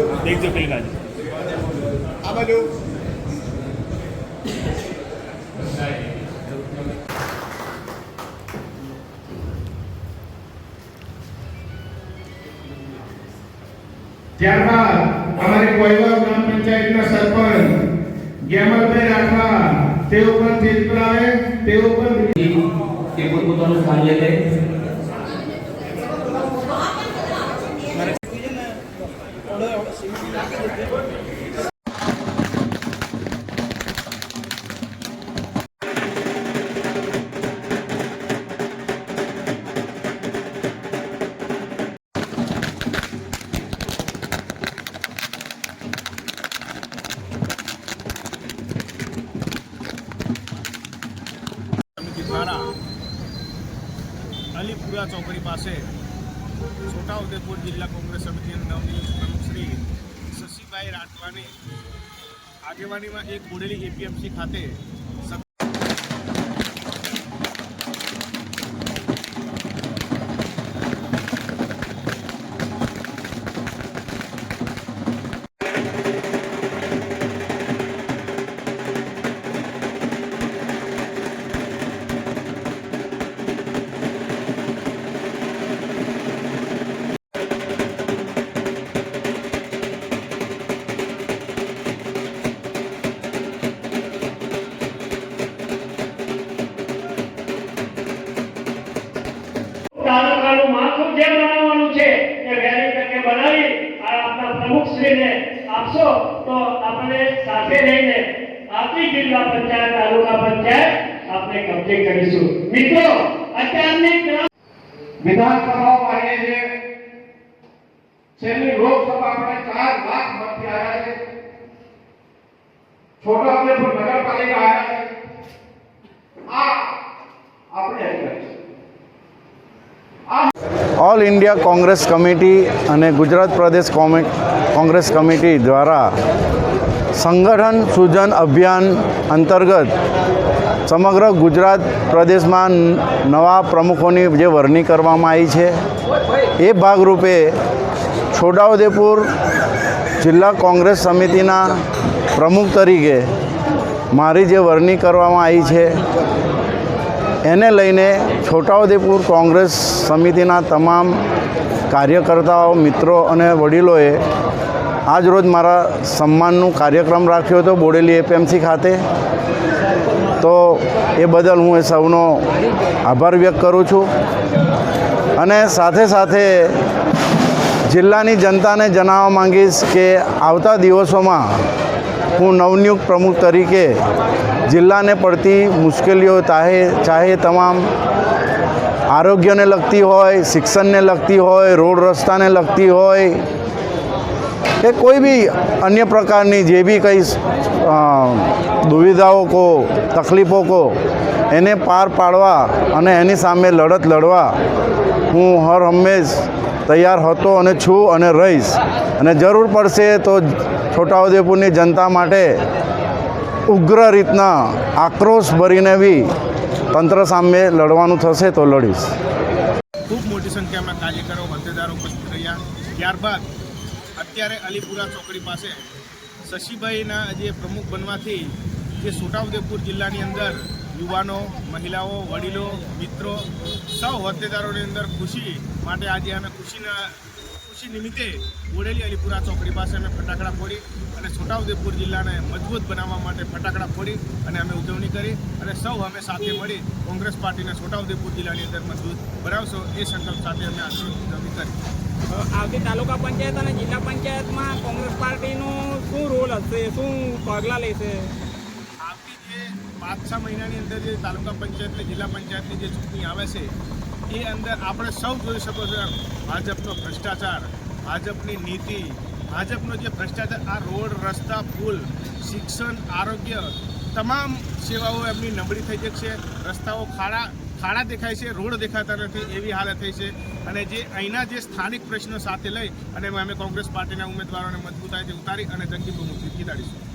લેખજો પેલી બાજુ આ બાજુ ત્યારબાદ અમારી કોઈવા ગ્રામ પંચાયતના સરપંચ ગેમલભાઈ રાઠવા તેઓ પણ સ્ટેજ પર આવે તેઓ પણ કે પોતપોતાનું કાર્ય લે અલીપુરા ચોકડી પાસે છોટાઉદેપુર જિલ્લા કોંગ્રેસ સમિતિના નવનિયુક્ત પ્રમુખ શ્રી શશીભાઈ રાઠવાની આગેવાનીમાં એક બોડેલી એપીએમસી ખાતે આપશો તો આપણે સાથે લઈને આપણી જિલ્લા પંચાયત, તાલુકા પંચાયત આપણે કબજે કરીશું. મિત્રો, અત્યારની વિધાનસભા માટે જે છેલ્લી લોકસભા આપણે ચાર લાખ મતથી આવ્યા છે. છોટાઉદેપુર નગરપાલિકા આવ્યા છે આ આપણે હકીકત છે ઓલ ઇન્ડિયા કોંગ્રેસ કમિટી અને ગુજરાત પ્રદેશ કોંગ્રેસ કમિટી દ્વારા સંગઠન સૂજન અભિયાન અંતર્ગત સમગ્ર ગુજરાત પ્રદેશમાં નવા પ્રમુખોની જે વરણી કરવામાં આવી છે, એ ભાગરૂપે છોટાઉદેપુર જિલ્લા કોંગ્રેસ સમિતિના પ્રમુખ તરીકે મારી જે વરણી કરવામાં આવી છે એને લઈને છોટાઉદેપુર કોંગ્રેસ સમિતિના તમામ કાર્યકર્તાઓ, મિત્રો અને વડીલોએ આજ રોજ મારા સન્માનનું કાર્યક્રમ રાખ્યો હતો બોડેલી એપીએમસી ખાતે. તો એ બદલ હું એ સૌનો આભાર વ્યક્ત કરું છું. અને સાથે સાથે જિલ્લાની જનતાને જણાવવા માંગીશ કે આવતા દિવસોમાં હું નવનિયુક્ત પ્રમુખ તરીકે જિલ્લાને પડતી મુશ્કેલીઓ ચાહે ચાહે તમામ આરોગ્યને લગતી હોય, શિક્ષણને લગતી હોય, રોડ રસ્તાને લગતી હોય કે કોઈ બી અન્ય પ્રકારની જે બી કંઈ દુવિધાઓ કો, તકલીફો કો, એને પાર પાડવા અને એની સામે લડત લડવા હું હર હંમેશ તૈયાર હતો અને છું અને રહીશ. અને જરૂર પડશે તો છોટાઉદેપુરની જનતા માટે ઉગ્ર રીતના આક્રોશ ભરીને બી તંત્ર સામે લડવાનું થશે તો લડીશ. ખૂબ મોટી સંખ્યામાં કાર્યકરો મતદારો ઉપસ્થિત રહ્યા. ત્યારબાદ અત્યારે અલીપુરા ચોકડી પાસે શશીભાઈના જે પ્રમુખ બનવાથી જે છોટાઉદેપુર જિલ્લાની અંદર યુવાનો, મહિલાઓ, વડીલો, મિત્રો સૌ હોદ્દેદારોની અંદર ખુશી માટે આજે અમે ખુશીના ખુશી નિમિત્તે બોડેલી અલીપુરા ચોકડી પાસે અમે ફટાકડા ફોડી અને છોટાઉદેપુર જિલ્લાને મજબૂત બનાવવા માટે ફટાકડા ફોડી અને અમે ઉજવણી કરી અને સૌ અમે સાથે મળી કોંગ્રેસ પાર્ટીને છોટાઉદેપુર જિલ્લાની અંદર મજબૂત બનાવશો એ સંકલ્પ સાથે અમે આજે ઉજવણી કરી. આવતી તાલુકા પંચાયત અને જિલ્લા પંચાયતમાં કોંગ્રેસ પાર્ટીનો શું રોલ હશે? શું પગલાં લેશે? આવતી જે પાંચ છ મહિનાની અંદર જે તાલુકા પંચાયત અને જિલ્લા પંચાયતની જે ચૂંટણી આવે છે એ અંદર આપણે સૌ જોઈ શકો છો ભાજપનો ભ્રષ્ટાચાર, ભાજપની નીતિ, ભાજપનો જે ભ્રષ્ટાચાર, આ રોડ, રસ્તા, પુલ, શિક્ષણ, આરોગ્ય, તમામ સેવાઓ એમની નબળી થઈ જઈ છે રસ્તાઓ ખાડા ખાડા દેખાય છે, રોડ દેખાતા નથી, એવી હાલત થઈ છે. અને જે અહીંના જે સ્થાનિક પ્રશ્નો સાથે લઈ અને અમે કોંગ્રેસ પાર્ટીના ઉમેદવારોને મજબૂતાઈથી ઉતારી અને જંગી બહુમતી જીતાડીશું